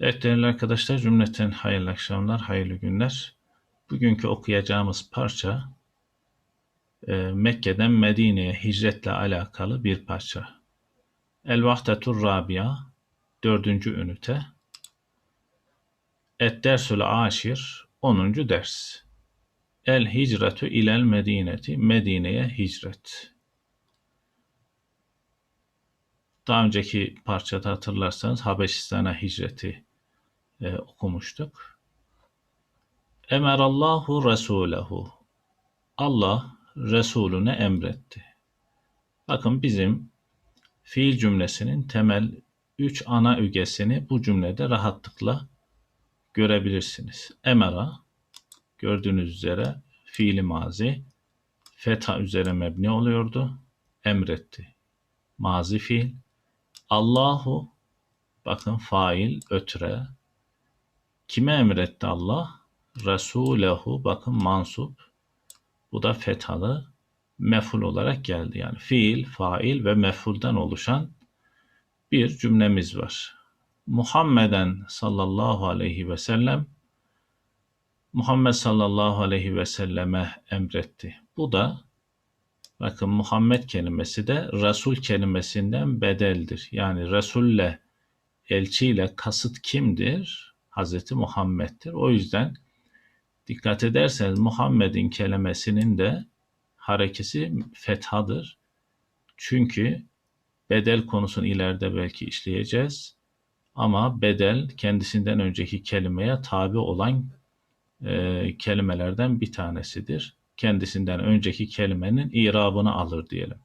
Evet değerli arkadaşlar cümleten hayırlı akşamlar, hayırlı günler. Bugünkü okuyacağımız parça e, Mekke'den Medine'ye hicretle alakalı bir parça. El Vahdetur Rabia dördüncü ünite. Et Dersül Aşir 10. ders. El Hicretu ilel Medineti Medine'ye hicret. Daha önceki parçada hatırlarsanız Habeşistan'a hicreti e, okumuştuk. Emerallahu Resulehu. Allah Resulüne emretti. Bakın bizim fiil cümlesinin temel üç ana ügesini bu cümlede rahatlıkla görebilirsiniz. Emera gördüğünüz üzere fiili mazi fetha üzere mebni oluyordu. Emretti. Mazi fiil. Allahu bakın fail ötre Kime emretti Allah? Resulehu bakın mansup. Bu da fethalı meful olarak geldi. Yani fiil, fail ve mefulden oluşan bir cümlemiz var. Muhammeden sallallahu aleyhi ve sellem Muhammed sallallahu aleyhi ve selleme emretti. Bu da bakın Muhammed kelimesi de Resul kelimesinden bedeldir. Yani Resulle elçiyle kasıt kimdir? Hazreti Muhammed'dir. O yüzden dikkat ederseniz Muhammed'in kelimesinin de harekesi fethadır. Çünkü bedel konusunu ileride belki işleyeceğiz. Ama bedel kendisinden önceki kelimeye tabi olan e, kelimelerden bir tanesidir. Kendisinden önceki kelimenin irabını alır diyelim.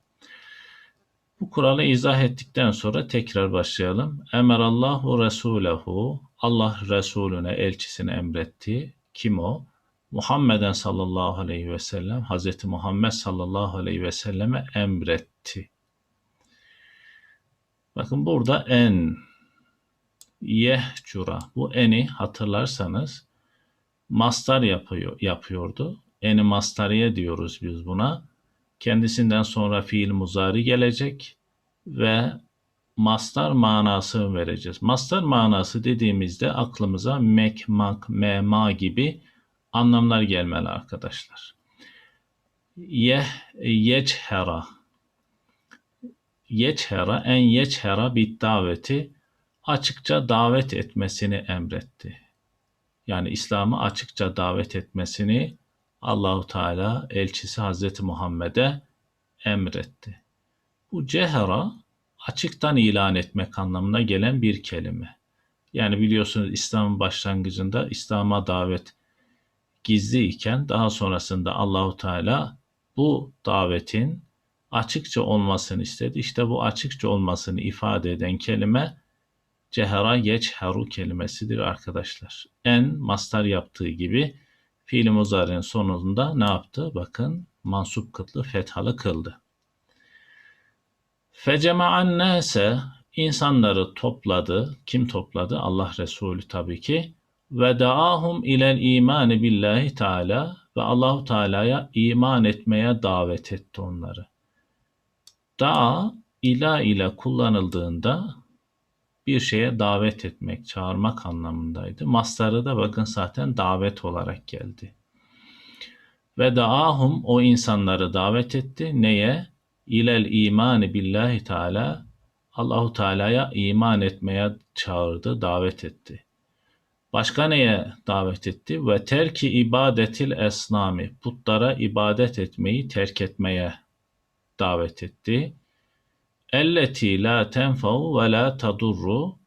Bu kuralı izah ettikten sonra tekrar başlayalım. Emerallahu Resulehu Allah Resulüne elçisini emretti. Kim o? Muhammeden sallallahu aleyhi ve sellem Hazreti Muhammed sallallahu aleyhi ve selleme emretti. Bakın burada en yehcura bu eni hatırlarsanız mastar yapıyor, yapıyordu. Eni mastariye diyoruz biz buna. Kendisinden sonra fiil muzari gelecek ve mastar manası vereceğiz. Mastar manası dediğimizde aklımıza mek, mak, me, ma gibi anlamlar gelmeli arkadaşlar. Yeh, yechera. Yechera, en yechera bir daveti açıkça davet etmesini emretti. Yani İslam'ı açıkça davet etmesini Allahu Teala elçisi Hazreti Muhammed'e emretti. Bu cehera açıktan ilan etmek anlamına gelen bir kelime. Yani biliyorsunuz İslam'ın başlangıcında İslam'a davet gizli iken daha sonrasında Allahu Teala bu davetin açıkça olmasını istedi. İşte bu açıkça olmasını ifade eden kelime cehera yecheru kelimesidir arkadaşlar. En mastar yaptığı gibi fiil muzari'nin sonunda ne yaptı? Bakın mansup kıtlı fethalı kıldı. Fecema'an nase insanları topladı. Kim topladı? Allah Resulü tabii ki. Ve daahum ilel imani billahi teala ve Allahu Teala'ya iman etmeye davet etti onları. Daa ila ile kullanıldığında bir şeye davet etmek, çağırmak anlamındaydı. Mastarı da bakın zaten davet olarak geldi. Ve daahum o insanları davet etti. Neye? İlel imani billahi teala Allahu Teala'ya iman etmeye çağırdı, davet etti. Başka neye davet etti? Ve terki ibadetil esnami putlara ibadet etmeyi terk etmeye davet etti. Elleti la tenfa'u ve la tadurru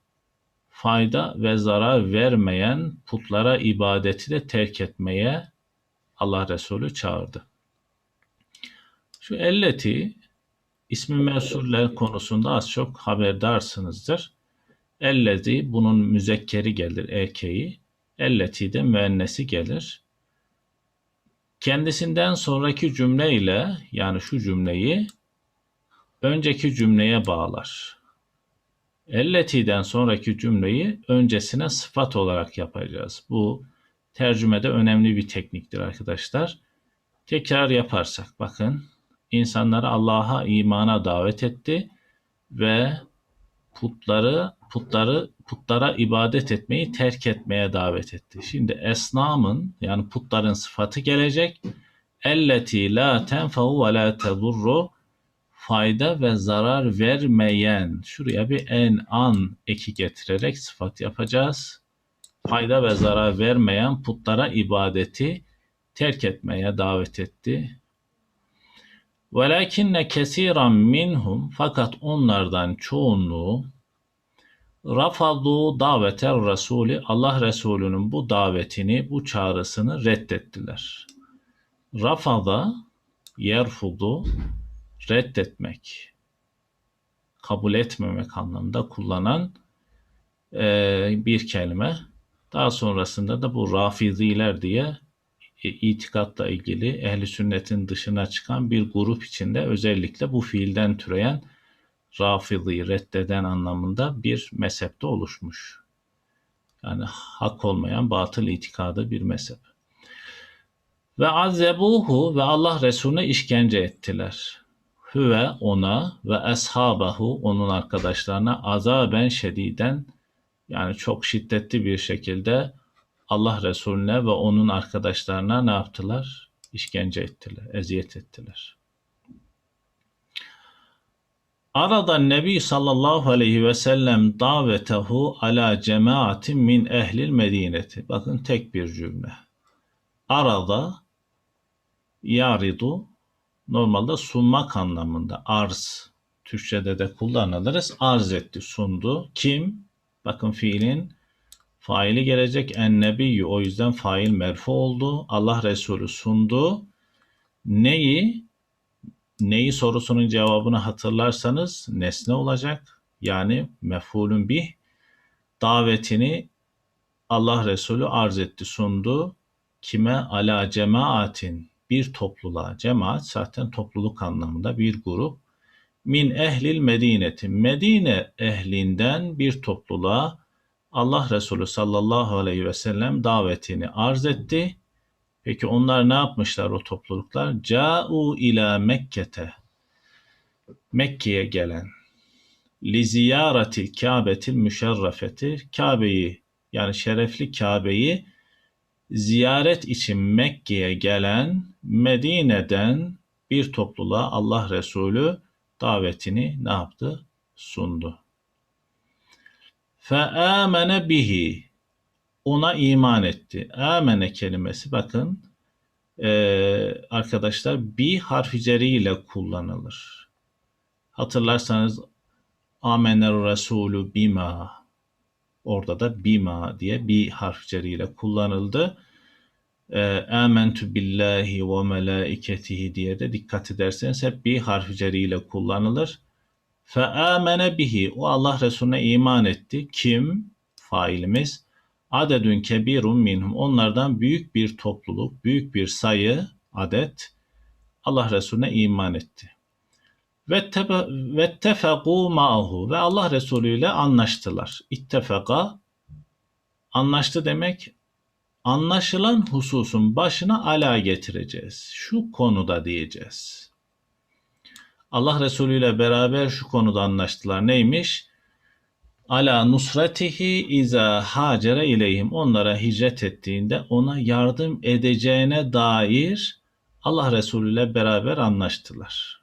fayda ve zarar vermeyen putlara ibadeti de terk etmeye Allah Resulü çağırdı. Şu elleti ismi mevsuller konusunda az çok haberdarsınızdır. Ellezi bunun müzekkeri gelir ekeyi. Elleti de müennesi gelir. Kendisinden sonraki cümle ile yani şu cümleyi önceki cümleye bağlar. Elleti'den sonraki cümleyi öncesine sıfat olarak yapacağız. Bu tercümede önemli bir tekniktir arkadaşlar. Tekrar yaparsak bakın insanları Allah'a imana davet etti ve putları putları putlara ibadet etmeyi terk etmeye davet etti. Şimdi esnamın yani putların sıfatı gelecek. Elleti la tenfa'u ve la tedurru fayda ve zarar vermeyen. Şuraya bir en an eki getirerek sıfat yapacağız. Fayda ve zarar vermeyen putlara ibadeti terk etmeye davet etti. Velakinne kesiran minhum fakat onlardan çoğunluğu rafadu daveter Resulü Allah Resulü'nün bu davetini, bu çağrısını reddettiler. Rafada yerfudu reddetmek, kabul etmemek anlamında kullanan e, bir kelime. Daha sonrasında da bu rafiziler diye itikatla ilgili ehli sünnetin dışına çıkan bir grup içinde özellikle bu fiilden türeyen Rafid'i reddeden anlamında bir mezhepte oluşmuş. Yani hak olmayan batıl itikadı bir mezhep. Ve azzebuhu ve Allah Resulüne işkence ettiler. Hüve ona ve eshabahu onun arkadaşlarına azaben şediden yani çok şiddetli bir şekilde Allah Resulüne ve onun arkadaşlarına ne yaptılar? İşkence ettiler, eziyet ettiler. Arada Nebi sallallahu aleyhi ve sellem davetehu ala cemaatin min ehlil medineti. Bakın tek bir cümle. Arada yaridu normalde sunmak anlamında arz. Türkçede de kullanılırız. Arz etti, sundu. Kim? Bakın fiilin faili gelecek en nebiyyü. O yüzden fail merfu oldu. Allah Resulü sundu. Neyi? neyi sorusunun cevabını hatırlarsanız nesne olacak. Yani mef'ulün bih davetini Allah Resulü arz etti, sundu. Kime? Ala cemaatin bir topluluğa. Cemaat zaten topluluk anlamında bir grup. Min ehlil medineti. Medine ehlinden bir topluluğa Allah Resulü sallallahu aleyhi ve sellem davetini arz etti. Peki onlar ne yapmışlar o topluluklar? Ca'u ila Mekke'te. Mekke'ye gelen li ziyaratil Kabetil müşerrefeti Kabe'yi yani şerefli Kabe'yi ziyaret için Mekke'ye gelen Medine'den bir topluluğa Allah Resulü davetini ne yaptı? Sundu. Fe amene bihi ona iman etti. Amene kelimesi bakın e, arkadaşlar bir harfi ile kullanılır. Hatırlarsanız amener Resulü bima orada da bima diye bir harf ile kullanıldı. E, Amentu billahi ve melaiketihi diye de dikkat ederseniz hep bir harf ile kullanılır. Fe amene bihi o Allah Resulüne iman etti. Kim? Failimiz adedün kebirun minhum onlardan büyük bir topluluk, büyük bir sayı, adet Allah Resulüne iman etti. Ve tefegu ma'hu ve Allah Resulü ile anlaştılar. İttefaka anlaştı demek anlaşılan hususun başına ala getireceğiz. Şu konuda diyeceğiz. Allah Resulü ile beraber şu konuda anlaştılar. Neymiş? ala nusratihi iza hacere ileyhim onlara hicret ettiğinde ona yardım edeceğine dair Allah Resulü ile beraber anlaştılar.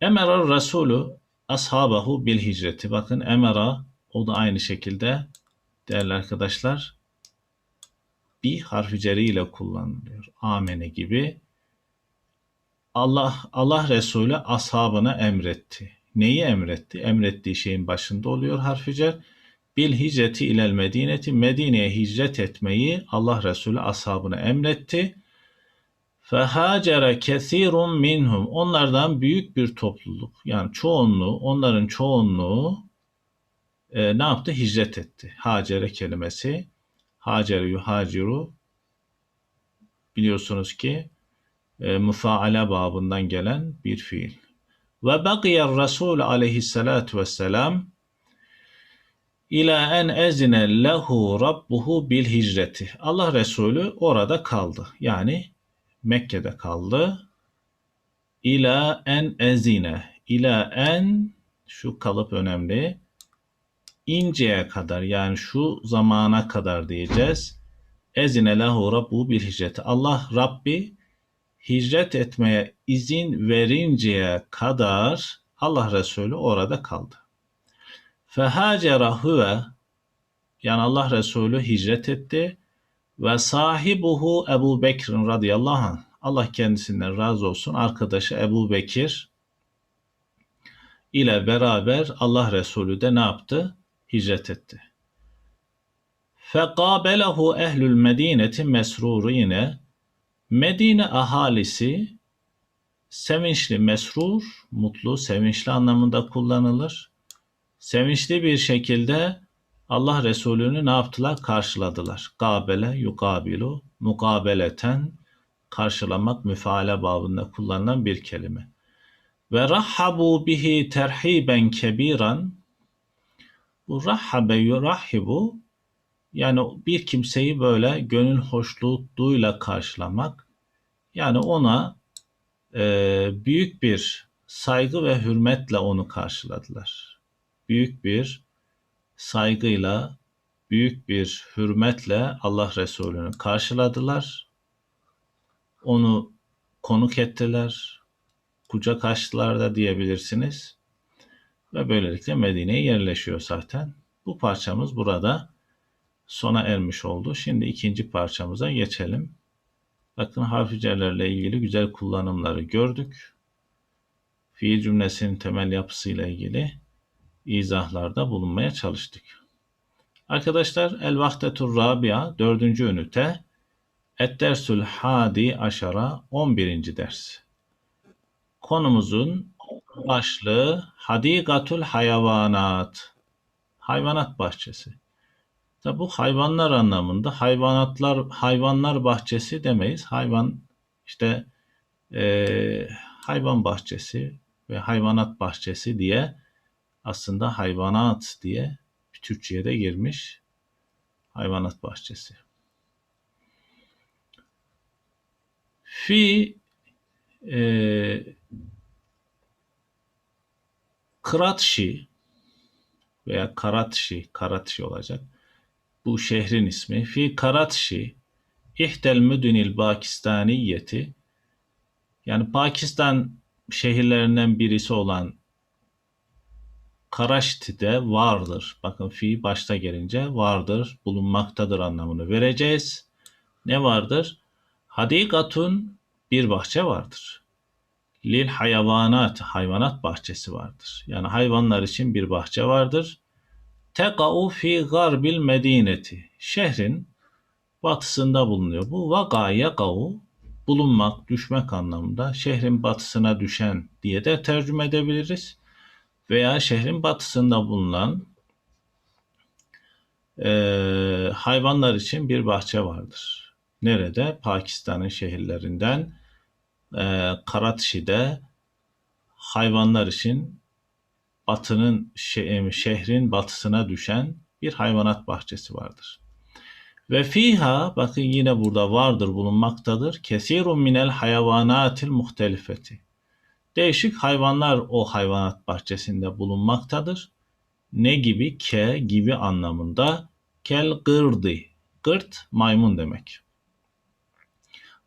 Emera Resulü ashabahu bil hicreti. Bakın emera o da aynı şekilde değerli arkadaşlar bir harfi ile kullanılıyor. Amene gibi. Allah Allah Resulü ashabına emretti neyi emretti? Emrettiği şeyin başında oluyor harficer. Bil hicreti ilel medineti Medine'ye hicret etmeyi Allah Resulü ashabına emretti. Fehacere kesirun minhum. Onlardan büyük bir topluluk yani çoğunluğu, onların çoğunluğu e, ne yaptı? Hicret etti. Hacere kelimesi. Hacere yuhaciru biliyorsunuz ki e, müfaale babından gelen bir fiil. Ve bakiyer Resul aleyhissalatu vesselam ila en ezine lehu rabbuhu bil hicreti. Allah Resulü orada kaldı. Yani Mekke'de kaldı. İla en ezine. İla en şu kalıp önemli. İnceye kadar yani şu zamana kadar diyeceğiz. Ezine lehu rabbu bil hicreti. Allah Rabbi hicret etmeye izin verinceye kadar Allah Resulü orada kaldı. Fehacera huve yani Allah Resulü hicret etti ve sahibuhu Ebu Bekir radıyallahu anh Allah kendisinden razı olsun arkadaşı Ebu Bekir ile beraber Allah Resulü de ne yaptı? Hicret etti. Fekabelehu ehlül medineti mesrurine Medine ahalisi sevinçli, mesrur, mutlu, sevinçli anlamında kullanılır. Sevinçli bir şekilde Allah Resulü'nü ne yaptılar? Karşıladılar. Gabele, yukabilu, mukabeleten, karşılamak müfaale babında kullanılan bir kelime. Ve rahhabu bihi terhiben kebiran bu rahhabe yurahhibu yani bir kimseyi böyle gönül hoşluğuyla karşılamak yani ona e, büyük bir saygı ve hürmetle onu karşıladılar. Büyük bir saygıyla, büyük bir hürmetle Allah Resulü'nü karşıladılar. Onu konuk ettiler, kucak açtılar da diyebilirsiniz. Ve böylelikle Medine'ye yerleşiyor zaten. Bu parçamız burada sona ermiş oldu. Şimdi ikinci parçamıza geçelim. Bakın harficelerle ilgili güzel kullanımları gördük. Fiil cümlesinin temel yapısıyla ilgili izahlarda bulunmaya çalıştık. Arkadaşlar El Vahdetur Rabia 4. ünite Et Dersül Hadi Aşara 11. ders. Konumuzun başlığı Hadikatul Hayvanat. Hayvanat bahçesi. Tabi bu hayvanlar anlamında hayvanatlar hayvanlar bahçesi demeyiz. Hayvan işte e, hayvan bahçesi ve hayvanat bahçesi diye aslında hayvanat diye bir Türkçe'ye de girmiş hayvanat bahçesi. Fi e, Kıratşi veya Karatşi, Karatşi olacak bu şehrin ismi. Fi Karatşi İhdel Müdünil Pakistaniyeti yani Pakistan şehirlerinden birisi olan Karaşti'de vardır. Bakın fi başta gelince vardır, bulunmaktadır anlamını vereceğiz. Ne vardır? Hadikatun bir bahçe vardır. Lil hayvanat, hayvanat bahçesi vardır. Yani hayvanlar için bir bahçe vardır. Teka'u fi garbil medineti. Şehrin batısında bulunuyor. Bu vaka yaka'u bulunmak, düşmek anlamında şehrin batısına düşen diye de tercüme edebiliriz. Veya şehrin batısında bulunan e, hayvanlar için bir bahçe vardır. Nerede? Pakistan'ın şehirlerinden e, Karatshi'de hayvanlar için batının şehrin batısına düşen bir hayvanat bahçesi vardır. Ve fiha bakın yine burada vardır bulunmaktadır. Kesirun minel hayvanatil muhtelifeti. Değişik hayvanlar o hayvanat bahçesinde bulunmaktadır. Ne gibi? Ke gibi anlamında. Kel gırdı. Gırt maymun demek.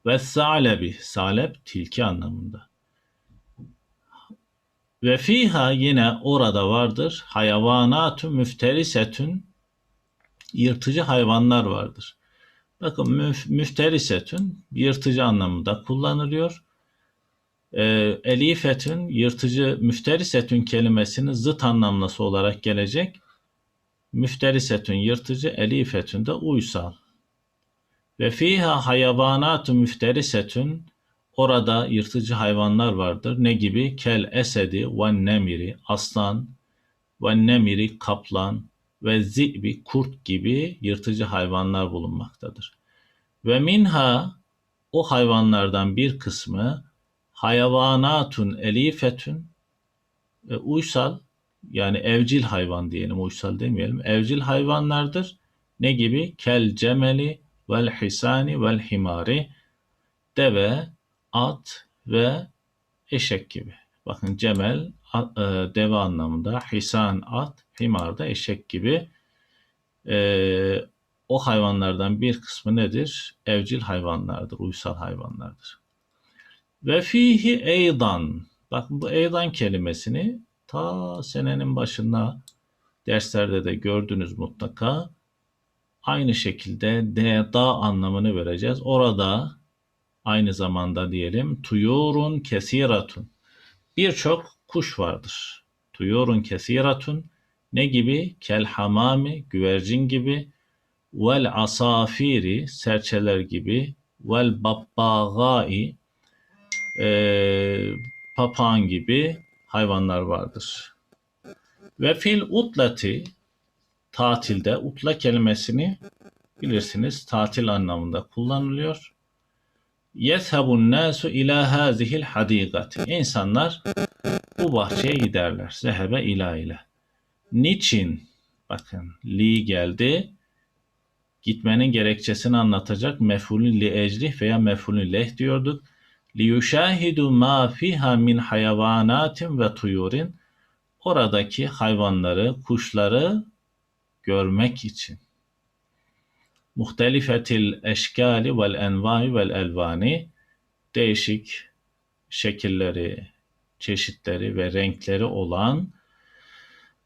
Ve salebi. Salep tilki anlamında. Ve fiha yine orada vardır hayvanatü müfterisetün yırtıcı hayvanlar vardır. Bakın müf, müfterisetün yırtıcı anlamında kullanılıyor. E, elifetün yırtıcı müfterisetün kelimesinin zıt anlamlısı olarak gelecek. Müfterisetün yırtıcı, elifetün de uysal. Ve fiha hayvanatü müfterisetün Orada yırtıcı hayvanlar vardır. Ne gibi? Kel esedi ve nemiri, aslan ve nemiri, kaplan ve zibi, kurt gibi yırtıcı hayvanlar bulunmaktadır. Ve minha o hayvanlardan bir kısmı hayvanatun elifetün e, uysal yani evcil hayvan diyelim uysal demeyelim evcil hayvanlardır. Ne gibi? Kel cemeli vel hisani vel himari deve, at ve eşek gibi. Bakın cemel e, deve anlamında, hisan at, himar da eşek gibi. Ee, o hayvanlardan bir kısmı nedir? Evcil hayvanlardır, uysal hayvanlardır. Ve fihi eydan. Bakın bu eydan kelimesini ta senenin başında derslerde de gördünüz mutlaka. Aynı şekilde de da anlamını vereceğiz. Orada aynı zamanda diyelim tuyurun kesiratun. Birçok kuş vardır. Tuyurun kesiratun ne gibi? Kel hamami, güvercin gibi, vel asafiri, serçeler gibi, vel babbagai, e, papağan gibi hayvanlar vardır. Ve fil utlati, tatilde, utla kelimesini bilirsiniz tatil anlamında kullanılıyor. Yezhabun nasu ila hazihil hadigati. İnsanlar bu bahçeye giderler. Zehebe ila ile. Niçin? Bakın li geldi. Gitmenin gerekçesini anlatacak mef'ulün li ecrih veya mef'ulün leh diyorduk. Li yuşahidu ma fiha min ve tuyurin. Oradaki hayvanları, kuşları görmek için. Muhtelifetil eşkali vel envai vel elvani değişik şekilleri, çeşitleri ve renkleri olan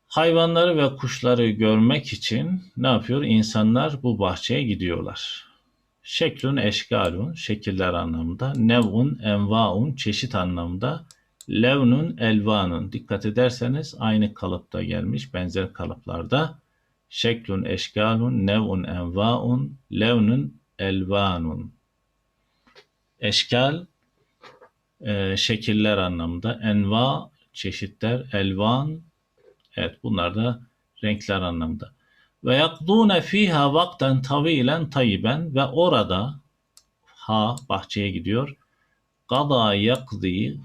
hayvanları ve kuşları görmek için ne yapıyor? İnsanlar bu bahçeye gidiyorlar. Şeklün eşkalun, şekiller anlamında, nevun envaun, çeşit anlamında, levnun elvanun. Dikkat ederseniz aynı kalıpta gelmiş, benzer kalıplarda. Şeklun eşkalun, nevun envaun, levnun elvanun. Eşkal, e, şekiller anlamında, enva, çeşitler, elvan, evet bunlar da renkler anlamında. Ve yakdûne fîhâ vakten tavilen tayyiben ve orada ha bahçeye gidiyor. Gada yakdi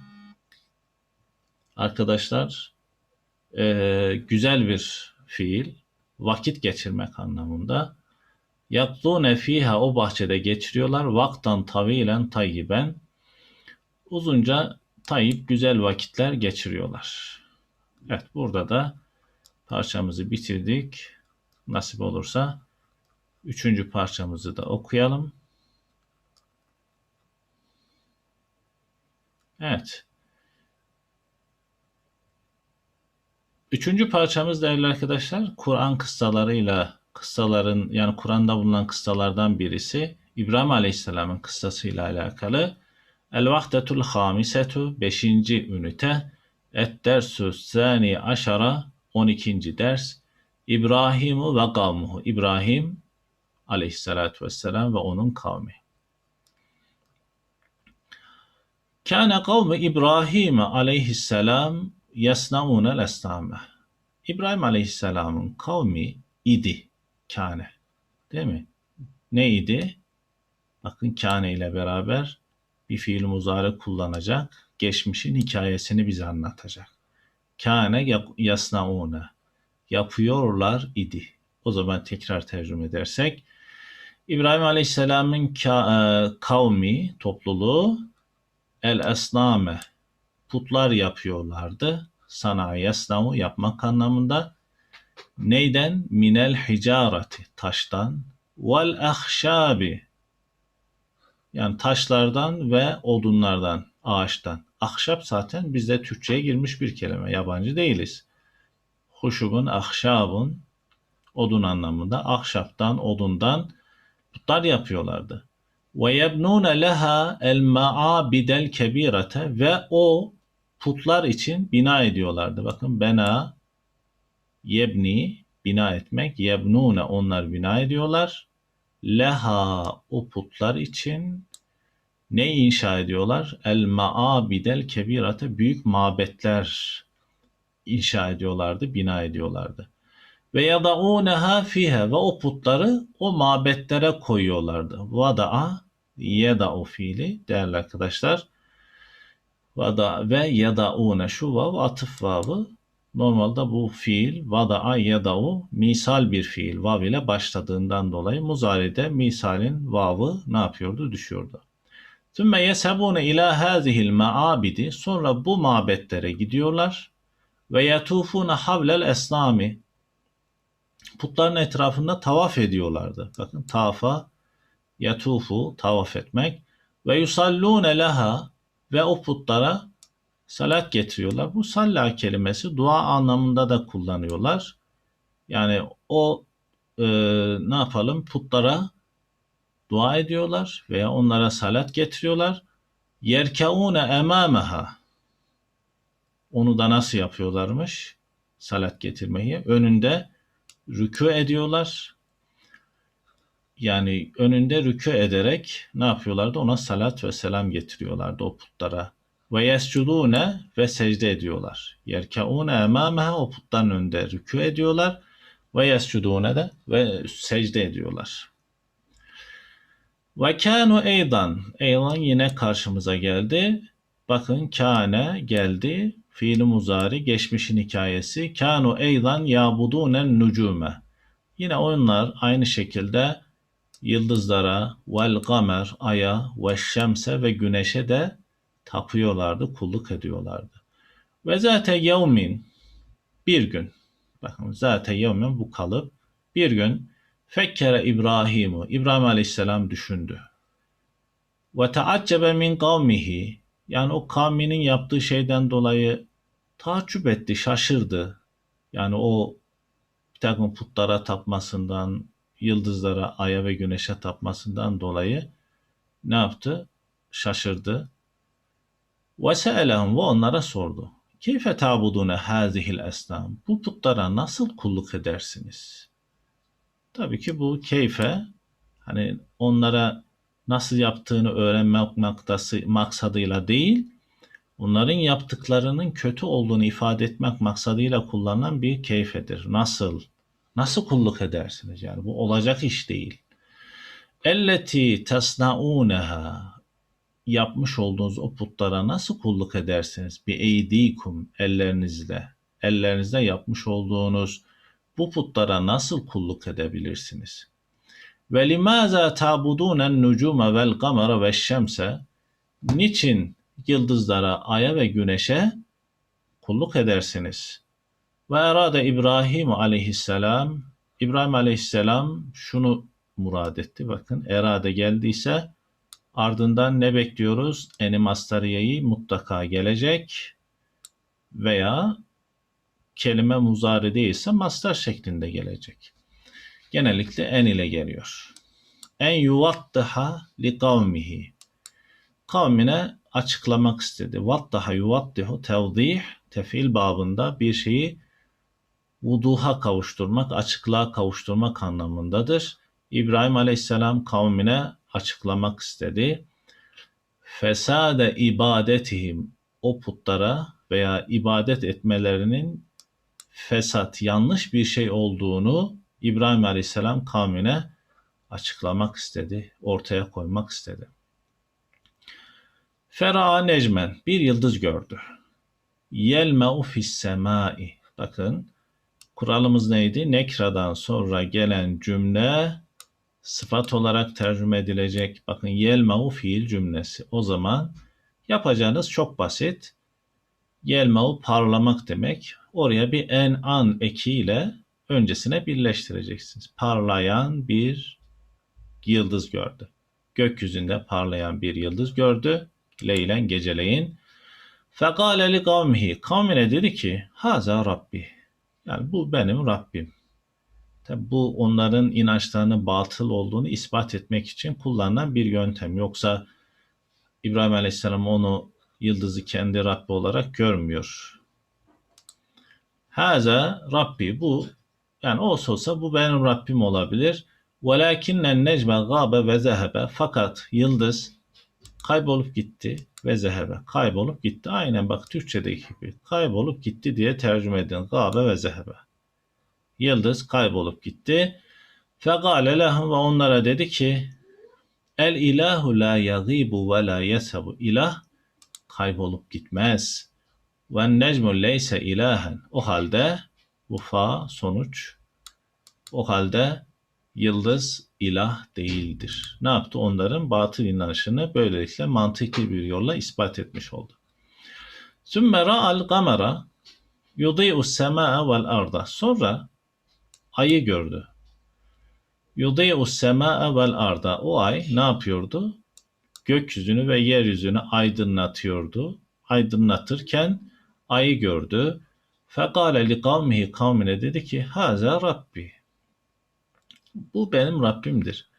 arkadaşlar e, güzel bir fiil vakit geçirmek anlamında. Yakdûne fîhâ o bahçede geçiriyorlar. Vaktan tavilen tayyiben uzunca tayyip güzel vakitler geçiriyorlar. Evet burada da parçamızı bitirdik. Nasip olursa üçüncü parçamızı da okuyalım. Evet. Üçüncü parçamız değerli arkadaşlar Kur'an kıssalarıyla kıssaların yani Kur'an'da bulunan kıssalardan birisi İbrahim Aleyhisselam'ın kıssasıyla alakalı. El Vahdetul Hamisetu 5. ünite Et Dersü Sani Aşara 12. ders İbrahimu ve kavmuhu. İbrahim aleyhissalatü vesselam ve onun kavmi. Kâne kavmi İbrahim aleyhisselam yasnaûnel esnâme. İbrahim aleyhisselamın kavmi idi. Kâne. Değil mi? Ne idi? Bakın kâne ile beraber bir fiil muzare kullanacak. Geçmişin hikayesini bize anlatacak. Kâne yasnaûne yapıyorlar idi. O zaman tekrar tercüme edersek İbrahim Aleyhisselam'ın e, kavmi, topluluğu el esname putlar yapıyorlardı. Sanayi esnamu yapmak anlamında. Neyden? Minel hicareti taştan vel ahşabi yani taşlardan ve odunlardan, ağaçtan. Ahşap zaten bizde Türkçe'ye girmiş bir kelime. Yabancı değiliz huşubun, ahşabun, odun anlamında, ahşaptan, odundan putlar yapıyorlardı. Ve yebnûne leha el ma'abidel kebirete ve o putlar için bina ediyorlardı. Bakın bena yebni bina etmek, yebnûne onlar bina ediyorlar. Leha o putlar için ne inşa ediyorlar? El maabidel kebirate büyük mabetler inşa ediyorlardı, bina ediyorlardı. Ve yadauneha fihe ve o putları o mabetlere koyuyorlardı. Vada'a yeda'u fiili değerli arkadaşlar. Vada ve yadaune şu vav atıf vavı. Normalde bu fiil vada'a yeda'u misal bir fiil vav ile başladığından dolayı muzaride misalin vavı ne yapıyordu? Düşüyordu. Tümme yesebune ila hazihil maabidi sonra bu mabetlere gidiyorlar ve yatufuna havlel esnami putların etrafında tavaf ediyorlardı. Bakın tafa yatufu tavaf etmek ve yusallune leha ve o putlara salat getiriyorlar. Bu salla kelimesi dua anlamında da kullanıyorlar. Yani o e, ne yapalım putlara dua ediyorlar veya onlara salat getiriyorlar. Yerkeune emameha. Onu da nasıl yapıyorlarmış? Salat getirmeyi. Önünde rükû ediyorlar. Yani önünde rükû ederek ne yapıyorlardı? Ona salat ve selam getiriyorlardı o putlara. Ve yescudune ve secde ediyorlar. Yerkeune emameha o putların önünde rükû ediyorlar. Ve yescudune de ve secde ediyorlar. Ve kânu eydan. Eydan yine karşımıza geldi. Bakın kâne geldi. Fiili muzari geçmişin hikayesi. Kânu eydan yabudunen nucume. Yine onlar aynı şekilde yıldızlara, vel gamer, aya, ve şemse ve güneşe de tapıyorlardı, kulluk ediyorlardı. Ve zate yevmin bir gün. Bakın zate yevmin bu kalıp bir gün Fekkere İbrahim'u. İbrahim Aleyhisselam düşündü. Ve taaccebe min kavmihi. Yani o kavminin yaptığı şeyden dolayı taaccüp etti, şaşırdı. Yani o bir takım putlara tapmasından, yıldızlara, aya ve güneşe tapmasından dolayı ne yaptı? Şaşırdı. Ve se'elehum ve onlara sordu. Keyfe tabudune hazihil esnam. Bu putlara nasıl kulluk edersiniz? Tabii ki bu keyfe hani onlara nasıl yaptığını öğrenmek maktası, maksadıyla değil, onların yaptıklarının kötü olduğunu ifade etmek maksadıyla kullanılan bir keyfedir. Nasıl? Nasıl kulluk edersiniz? Yani bu olacak iş değil. Elleti tesnauneha yapmış olduğunuz o putlara nasıl kulluk edersiniz? Bir eydikum ellerinizle. Ellerinizle yapmış olduğunuz bu putlara nasıl kulluk edebilirsiniz? Ve limaza tabudunen nucuma vel kamera ve şemse niçin yıldızlara, aya ve güneşe kulluk edersiniz? Ve erade İbrahim aleyhisselam İbrahim aleyhisselam şunu murad etti. Bakın erade geldiyse ardından ne bekliyoruz? Eni mastariyeyi mutlaka gelecek veya kelime muzari değilse mastar şeklinde gelecek. Genellikle en ile geliyor. En yuvattıha li kavmihi. Kavmine açıklamak istedi. Vattaha yuvattihu tevdih tefil babında bir şeyi vuduha kavuşturmak, açıklığa kavuşturmak anlamındadır. İbrahim Aleyhisselam kavmine açıklamak istedi. Fesade ibadetihim o putlara veya ibadet etmelerinin fesat, yanlış bir şey olduğunu İbrahim Aleyhisselam kavmine açıklamak istedi, ortaya koymak istedi. Fera necmen bir yıldız gördü. Yelmeu fis semai. Bakın kuralımız neydi? Nekra'dan sonra gelen cümle sıfat olarak tercüme edilecek. Bakın yelmeu fiil cümlesi. O zaman yapacağınız çok basit. Yelmeu parlamak demek. Oraya bir en an ekiyle öncesine birleştireceksiniz. Parlayan bir yıldız gördü. Gökyüzünde parlayan bir yıldız gördü. Leylen geceleyin. Fekale li kavmihi. Kavmine dedi ki Haza Rabbi. Yani bu benim Rabbim. Tabi bu onların inançlarının batıl olduğunu ispat etmek için kullanılan bir yöntem. Yoksa İbrahim Aleyhisselam onu yıldızı kendi Rabbi olarak görmüyor. Haza Rabbi bu yani olsa olsa bu benim Rabbim olabilir. Velakinnen necme gâbe ve zehebe fakat yıldız kaybolup gitti ve zehebe kaybolup gitti. Aynen bak Türkçedeki gibi kaybolup gitti diye tercüme edin. Gâbe ve zehebe. Yıldız kaybolup gitti. Fegale lehum ve onlara dedi ki El ilahu la yagibu ve la yesebu. İlah kaybolup gitmez. Ve necmu leyse ilahen. O halde bu fa sonuç. O halde yıldız ilah değildir. Ne yaptı? Onların batıl inanışını böylelikle mantıklı bir yolla ispat etmiş oldu. Sümme ra'al kamera yudi'u semâ'a vel arda. Sonra ayı gördü. Yudi'u semâe vel arda. O ay ne yapıyordu? Gökyüzünü ve yeryüzünü aydınlatıyordu. Aydınlatırken ayı gördü. Fekale li kavmihi kavmine dedi ki Haza Rabbi. Bu benim Rabbimdir.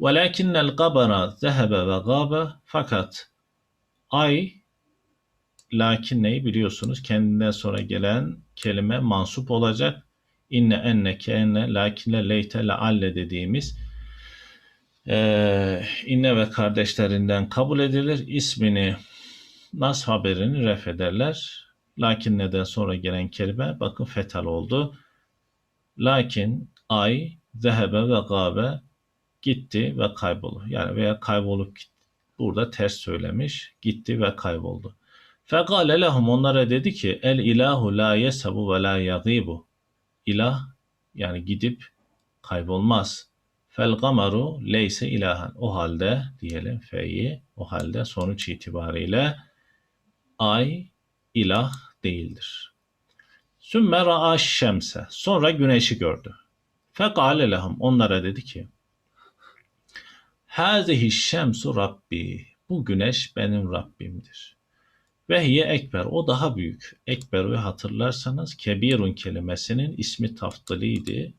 Velakinnel kabara zehebe ve gabe fakat ay lakin neyi biliyorsunuz kendinden sonra gelen kelime mansup olacak. İnne enne keenne lakinle leyte lealle dediğimiz eee, inne ve kardeşlerinden kabul edilir. İsmini nas haberini ref ederler. Lakin neden sonra gelen kelime bakın fetal oldu. Lakin ay zehebe ve gabe gitti ve kayboldu. Yani veya kaybolup gitti. Burada ters söylemiş. Gitti ve kayboldu. Fekale lehum onlara dedi ki el ilahu la yesabu ve la yagibu. İlah yani gidip kaybolmaz. Fel gamaru leyse ilahan. O halde diyelim fe'yi o halde sonuç itibariyle ay ilah değildir. Sümme ra'a şemse. Sonra güneşi gördü. Fekale lehum onlara dedi ki Hazihi şemsu Rabbi. Bu güneş benim Rabbimdir. Ve hiye ekber. O daha büyük. Ekber'i hatırlarsanız kebirun kelimesinin ismi taftiliydi.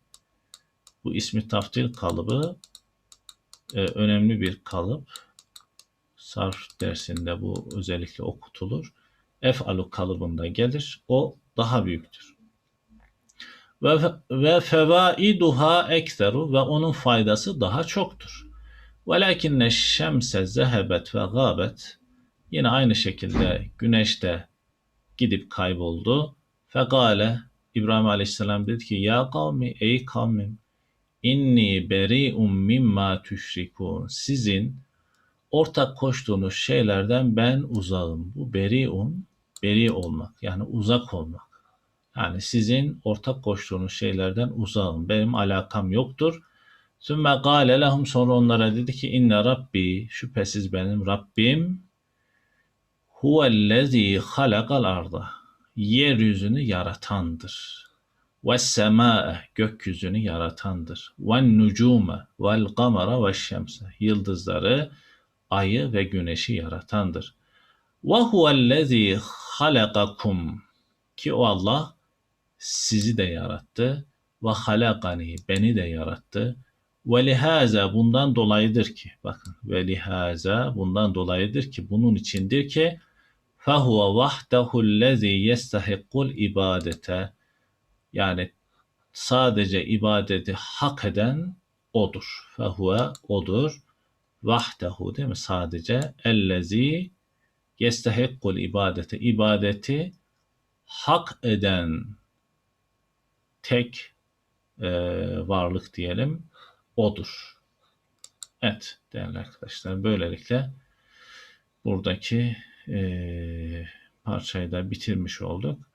Bu ismi taftil kalıbı e, önemli bir kalıp. Sarf dersinde bu özellikle okutulur. Ef'alu kalıbında gelir. O daha büyüktür. Ve, ve fevaiduha ekseru ve onun faydası daha çoktur. Velakinne şemse zehebet ve gâbet yine aynı şekilde güneşte gidip kayboldu. Fekale İbrahim Aleyhisselam dedi ki ya kavmi ey kavmim inni beri'un mimma tüşrikun sizin ortak koştuğunuz şeylerden ben uzağım. Bu beri'un beri olmak yani uzak olmak. Yani sizin ortak koştuğunuz şeylerden uzağım. Benim alakam yoktur. Sümme gâle lehum sonra onlara dedi ki inne rabbi şüphesiz benim Rabbim huvellezî halakal arda yeryüzünü yaratandır. Ve semâe gökyüzünü yaratandır. Ve nucume vel kamera ve şemse yıldızları ayı ve güneşi yaratandır. Ve huvellezî halakakum ki o Allah sizi de yarattı ve halakani beni de yarattı ve lihaza bundan dolayıdır ki bakın ve lihaza bundan dolayıdır ki bunun içindir ki fehuve vahdehullezî yestahikkul ibadete yani sadece ibadeti hak eden odur. Fehuve odur. Vahdehu değil mi? Sadece ellezî yestahikkul ibadete ibadeti hak eden tek e, varlık diyelim odur. Evet değerli arkadaşlar böylelikle buradaki e, parçayı da bitirmiş olduk.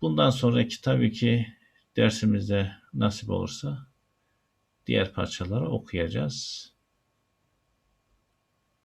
Bundan sonraki tabii ki dersimizde nasip olursa diğer parçaları okuyacağız.